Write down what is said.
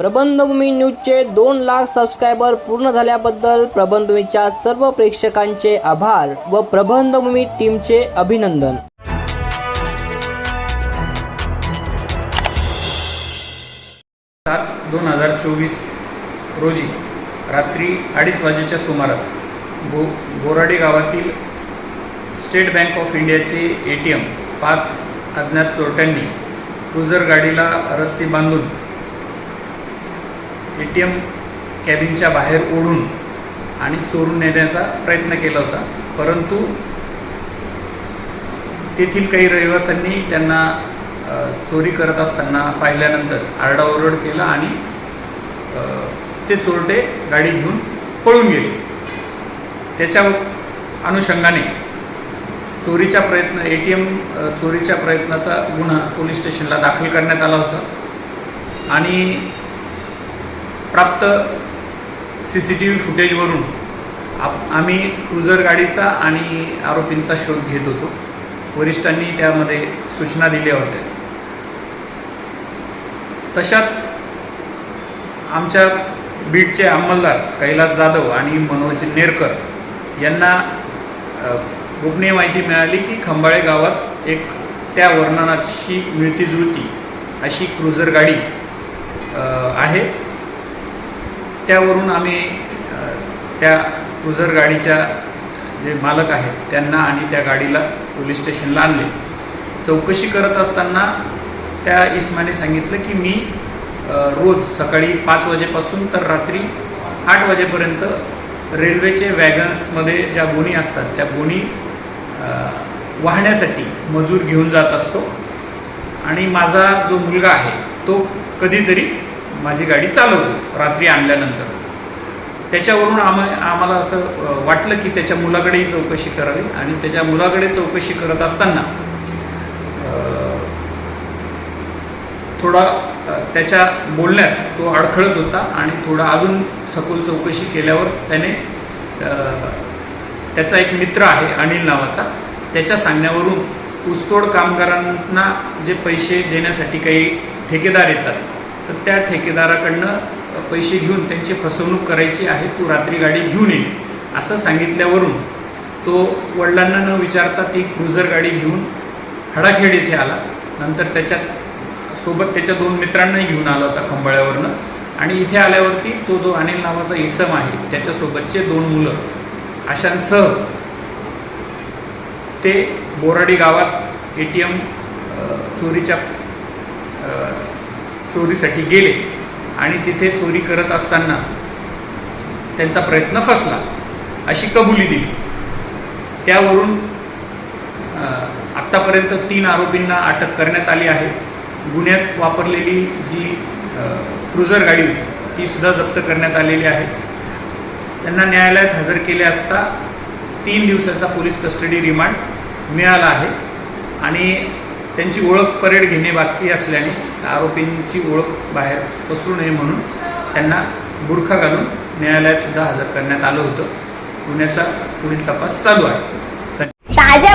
प्रबंधभूमी न्यूजचे दोन लाख सबस्क्रायबर पूर्ण झाल्याबद्दल प्रबंधभूमीच्या सर्व प्रेक्षकांचे आभार व प्रबंधभूमी टीमचे अभिनंदन. सात दोन हजार चोवीस रोजी रात्री अडीच वाजेच्या सुमारास बो बोराडे गावातील स्टेट बँक ऑफ इंडियाचे ए टी एम पाच अज्ञात चोरट्यांनी क्रुझर गाडीला रस्सी बांधून ए टी एम कॅबिनच्या बाहेर ओढून आणि चोरून नेण्याचा प्रयत्न केला होता. परंतु तेथील काही रहिवाशांनी त्यांना चोरी करत असताना पाहिल्यानंतर आरडाओरड केला आणि ते चोरटे गाडी घेऊन पळून गेले. त्याच्या अनुषंगाने चोरीचा प्रयत्न ए टी एम चोरीच्या प्रयत्नाचा गुन्हा पोलीस स्टेशनला दाखल करण्यात आला होता. आणि प्राप्त सी सी टी व्ही फुटेजवरून आप आम्ही क्रुझर गाडीचा आणि आरोपींचा शोध घेत होतो. वरिष्ठांनी त्यामध्ये सूचना दिल्या होत्या. तशात आमच्या बीडचे अंमलदार कैलास जाधव आणि मनोज नेरकर यांना गोपनीय माहिती मिळाली की खंबाळे गावात एक त्या वर्णनाशी मिळती जुळती अशी क्रुझर गाडी आहे. त्यावरून आम्ही त्या क्रुझर गाडीच्या जे मालक आहेत त्यांना आणि त्या गाडीला पोलीस स्टेशनला आणले. चौकशी करत असताना त्या इस्माने सांगितलं की मी रोज सकाळी पाच वाजेपासून तर रात्री आठ वाजेपर्यंत रेल्वेचे वॅगन्समध्ये ज्या गोणी असतात त्या गोणी वाहण्यासाठी मजूर घेऊन जात असतो. आणि माझा जो मुलगा आहे तो कधीतरी माझी गाडी चालवतो रात्री आणल्यानंतर. त्याच्यावरून आम आम्हाला असं वाटलं की त्याच्या मुलाकडेही चौकशी करावी आणि त्याच्या मुलाकडे चौकशी करत असताना थोडा त्याच्या बोलण्यात तो अडखळत होता आणि थोडा अजून सखोल चौकशी केल्यावर त्याने त्याचा एक मित्र आहे अनिल नावाचा त्याच्या सांगण्यावरून ऊसतोड कामगारांना जे पैसे देण्यासाठी काही ठेकेदार येतात तर त्या ठेकेदाराकडनं पैसे घेऊन त्यांची फसवणूक करायची आहे तू रात्री गाडी घेऊन ये असं सांगितल्यावरून तो वडिलांना न विचारता ती क्रुझर गाडी घेऊन हडाखेड येथे आला. नंतर त्याच्या सोबत त्याच्या दोन मित्रांनाही घेऊन आला होता खंबाळ्यावरनं. आणि इथे आल्यावरती तो जो अनिल नावाचा इसम आहे त्याच्यासोबतचे दोन मुलं अशांसह ते बोराडी गावात ए टी एम चोरीच्या चोरीसाठी गेले आणि तिथे चोरी करत असताना त्यांचा प्रयत्न फसला अशी कबुली दिली. त्यावरून आत्तापर्यंत तीन आरोपींना अटक करण्यात आली आहे. गुन्ह्यात वापरलेली जी क्रुझर गाडी होती तीसुद्धा जप्त करण्यात आलेली आहे. त्यांना न्यायालयात हजर केले असता तीन दिवसाचा पोलीस कस्टडी रिमांड मिळाला आहे. आणि त्यांची ओळख परेड घेणे बाकी असल्याने आरोपींची ओळख बाहेर पसरू नये म्हणून त्यांना बुरखा घालून न्यायालयात सुद्धा हजर करण्यात आलं होतं. गुन्ह्याचा पुढील तपास चालू आहे. ताज्या